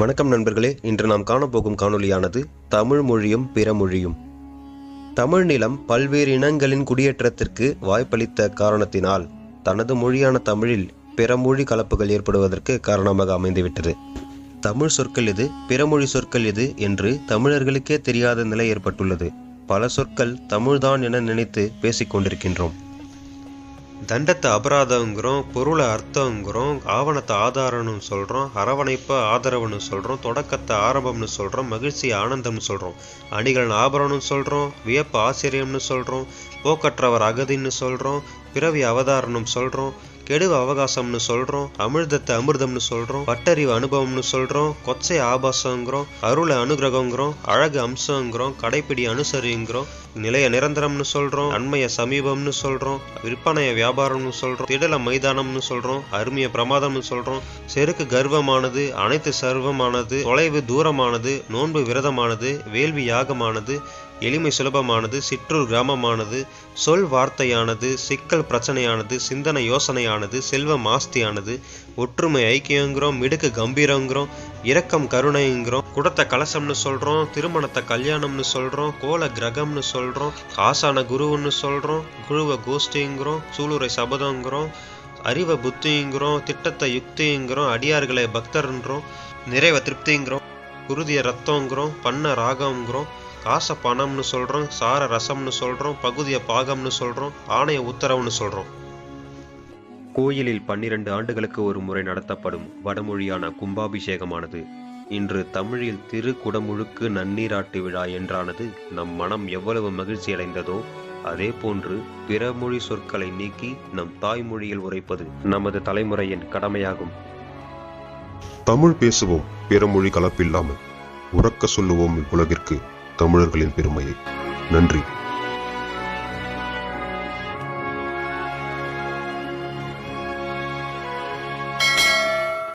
வணக்கம் நண்பர்களே இன்று நாம் காணப்போகும் காணொலியானது தமிழ் மொழியும் பிற மொழியும். தமிழ் நிலம் பல்வேறு இனங்களின் குடியேற்றத்திற்கு வாய்ப்பளித்த காரணத்தினால் தனது மொழியான தமிழில் பிற மொழி கலப்புகள் ஏற்படுவதற்கு காரணமாக அமைந்துவிட்டது. தமிழ் சொற்கள் எது பிறமொழி சொற்கள் எது என்று தமிழர்களுக்கே தெரியாத நிலை ஏற்பட்டுள்ளது. பல சொற்கள் தமிழ்தான் என நினைத்து பேசிக்கொண்டிருக்கின்றோம். தண்டத்தை அபராதங்கிறோம் பொருளை அர்த்தங்கிறோம் ஆவணத்தை ஆதாரம்னு சொல்கிறோம் அரவணைப்பை ஆதரவுன்னு சொல்கிறோம் தொடக்கத்தை ஆரம்பம்னு சொல்கிறோம் மகிழ்ச்சி ஆனந்தம்னு சொல்கிறோம் அணிகள் ஆபரணம்னு சொல்கிறோம் வியப்பு ஆச்சரியம்னு சொல்கிறோம் போக்கற்றவர் அகதின்னு சொல்கிறோம் பிறவி அவதாரணம் சொல்கிறோம் கெடுவு அவகாசம்னு சொல்கிறோம் அமிர்தத்தை அமிர்தம்னு சொல்கிறோம் பட்டறிவு அனுபவம்னு சொல்கிறோம் கொச்சை ஆபாசங்கிறோம் அருளை அனுகிரகங்கிறோம் அழகு அம்சங்கிறோம் கடைப்பிடி அனுசரிங்கிறோம் நிலைய நிரந்தரம்னு சொல்கிறோம் அண்மைய சமீபம்னு சொல்கிறோம் விற்பனைய வியாபாரம்னு சொல்கிறோம் திடல மைதானம்னு சொல்கிறோம் அருமைய பிரமாதம்னு சொல்கிறோம் செருக்கு கர்வமானது அனைத்து சர்வமானது தொலைவு தூரமானது நோன்பு விரதமானது வேள்வி யாகமானது எளிமை சுலபமானது சிற்றூர் கிராமமானது சொல் வார்த்தையானது சிக்கல் பிரச்சனையானது சிந்தனை யோசனையானது செல்வம் ஆஸ்தியானது ஒற்றுமை ஐக்கியங்கிறோம் மிடுக்கு கம்பீரங்கிறோம் இரக்கம் கருணைங்கிறோம் குடத்தை கலசம்னு சொல்றோம் திருமணத்தை கல்யாணம்னு சொல்றோம் கோல கிரகம்னு சொல்றோம் ஆசான குருவுன்னு சொல்றோம் குருவ கோஷ்டிங்கிறோம் சூளுரை சபதங்கிறோம் அறிவை புத்திங்கிறோம் திட்டத்தை யுக்திங்கிறோம் அடியார்களை பக்தர்ன்றோம் நிறைவ திருப்திங்கிறோம் குருதிய ரத்தங்கிறோம் பண்ண ராகங்கிறோம் காசை பணம்னு சொல்கிறோம் சார ரசம்னு சொல்கிறோம் பகுதிய பாகம்னு சொல்கிறோம் ஆணைய உத்தரவுன்னு சொல்கிறோம் கோயிலில் பன்னிரண்டு ஆண்டுகளுக்கு ஒரு முறை நடத்தப்படும் வடமொழியான கும்பாபிஷேகமானது இன்று தமிழில் திரு குடமுழுக்கு நன்னீராட்டு விழா என்றானது நம் மனம் எவ்வளவு மகிழ்ச்சி அடைந்ததோ அதே போன்று பிற மொழி சொற்களை நீக்கி நம் தாய்மொழியில் உரைப்பது நமது தலைமுறையின் கடமையாகும். தமிழ் பேசுவோம் பிற மொழி கலப்பில்லாமல் உறக்க சொல்லுவோம் உலகிற்கு தமிழர்களின் பெருமையை. நன்றி.